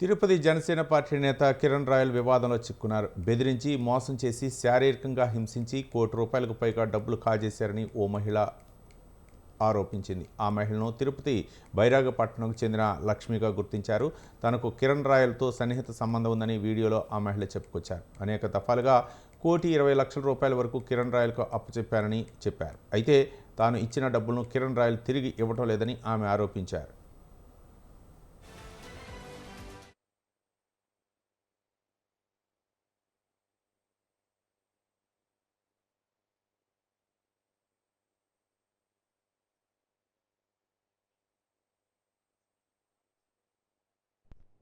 Tirupati Janasena party నేత Kiran royal వివాదంలో చిక్కున్నారు. బెదిరించి మోసం చేసి శారీరకంగా హింసించి కోటి రూపాయలకు పైగా డబ్బులు కాజేశారని ఓ మహిళ ఆరోపించింది. ఆ మహిళను తిరుపతి బైరాగపట్నంకు చెందిన లక్ష్మిగా గుర్తించారు. తనకు కిరణ్ రాయల్తో సన్నిహిత సంబంధం ఉందని వీడియోలో ఆ మహిళ చెప్పుకొచ్చారు. అనేక దఫాలుగా కోటి ఇరవై లక్షల రూపాయల వరకు కిరణ్ రాయల్కు అప్పచెప్పారని చెప్పారు. అయితే తాను ఇచ్చిన డబ్బులను కిరణ్ రాయల్ తిరిగి ఇవ్వటం లేదని ఆమె ఆరోపించారు.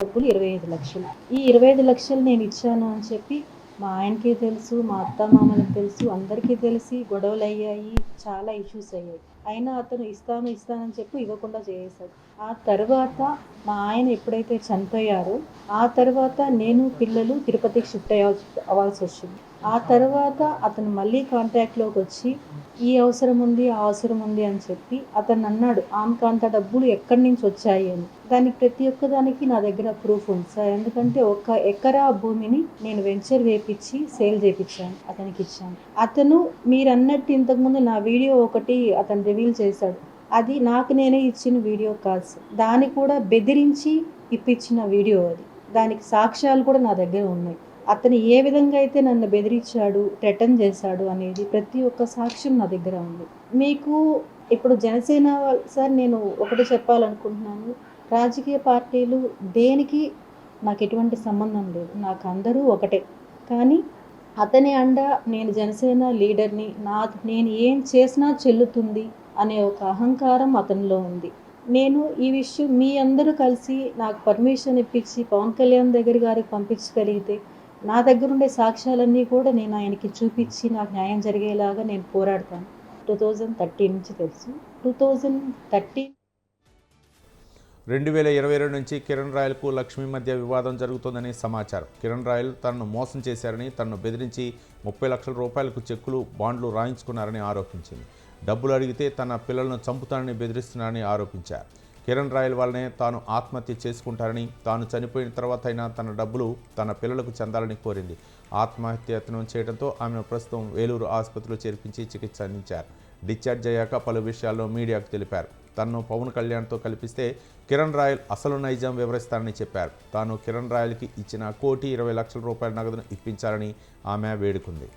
డబ్బులు ఇరవై ఐదు లక్షలు. ఈ ఇరవై ఐదు లక్షలు నేను ఇచ్చాను అని చెప్పి మా ఆయనకి తెలుసు మా అత్త మామలకు తెలుసు అందరికీ తెలిసి గొడవలు అయ్యాయి చాలా ఇష్యూస్ అయ్యాయి. అయినా అతను ఇస్తాను ఇస్తానని చెప్పి ఇవ్వకుండా చేసేసాడు ఆ తర్వాత మా ఆయన ఎప్పుడైతే చనిపోయారో ఆ తర్వాత నేను పిల్లలు తిరుపతికి షిఫ్ట్ అయ్యాల్సి అవ్వాల్సి వచ్చింది. ఆ తర్వాత అతను మళ్ళీ కాంటాక్ట్లోకి వచ్చి ఈ అవసరం ఉంది ఆ అవసరం ఉంది అని చెప్పి అతను అన్నాడు ఆమెకు అంత డబ్బులు ఎక్కడి నుంచి వచ్చాయి అని? దానికి ప్రతి ఒక్క దానికి నా దగ్గర ప్రూఫ్ ఉంది సార్. ఎందుకంటే ఒక ఎకరా భూమిని నేను వెంచర్ వేపించి సేల్ చేపించాను అతనికి ఇచ్చాను. అతను మీరు అన్నట్టు ఇంతకుముందు నా వీడియో ఒకటి అతను రివీల్ చేశాడు. అది నాకు నేనే ఇచ్చిన వీడియో కాల్స్ దాన్ని కూడా బెదిరించి ఇప్పించిన వీడియో అది. దానికి సాక్ష్యాలు కూడా నా దగ్గర ఉన్నాయి. అతను ఏ విధంగా అయితే నన్ను బెదిరించాడు థ్రెటన్ చేశాడు అనేది ప్రతి ఒక్క సాక్ష్యం నా దగ్గర ఉంది. మీకు ఇప్పుడు జనసేన సార్ నేను ఒకటి చెప్పాలనుకుంటున్నాను. రాజకీయ పార్టీలు దేనికి నాకు ఎటువంటి సంబంధం లేదు. నాకు అందరూ ఒకటే. కానీ అతని అండ నేను జనసేన లీడర్ని నా నేను ఏం చేసినా చెల్లుతుంది అనే ఒక అహంకారం అతనిలో ఉంది. నేను ఈ విషయం మీ అందరూ కలిసి నాకు పర్మిషన్ ఇప్పించి పవన్ కళ్యాణ్ దగ్గర గారికి పంపించగలిగితే నా దగ్గర ఉండే సాక్ష్యాలన్నీ కూడా నేను ఆయనకి చూపించి నాకు న్యాయం జరిగేలాగా నేను పోరాడతాను. టూ థౌజండ్ థర్టీ నుంచి తెలుసు. టూ థౌజండ్ థర్టీ రెండు వేల ఇరవై రెండు నుంచి కిరణ్ రాయల్కు లక్ష్మి మధ్య వివాదం జరుగుతోందని సమాచారం. కిరణ్ రాయల్ తనను మోసం చేశారని తనను బెదిరించి ముప్పై లక్షల రూపాయలకు చెక్కులు బాండ్లు రాయించుకున్నారని ఆరోపించింది. డబ్బులు అడిగితే తన పిల్లలను చంపుతానని బెదిరిస్తున్నారని ఆరోపించారు. కిరణ్ రాయల్ వల్లనే తాను ఆత్మహత్య చేసుకుంటారని తాను చనిపోయిన తర్వాత అయినా తన డబ్బులు తన పిల్లలకు చెందాలని కోరింది. ఆత్మహత్య యత్నం చేయడంతో ఆమెను ప్రస్తుతం వేలూరు ఆసుపత్రిలో చేర్పించి చికిత్స అందించారు. డిశ్చార్జ్ అయ్యాక పలు విషయాల్లో మీడియాకు తెలిపారు. తనను పవన్ కళ్యాణ్తో కల్పిస్తే కిరణ్ రాయల్ అసలు నైజం వివరిస్తారని చెప్పారు. తాను కిరణ్ రాయల్కి ఇచ్చిన కోటి ఇరవై లక్షల రూపాయల నగదును ఇప్పించాలని ఆమె వేడుకుంది.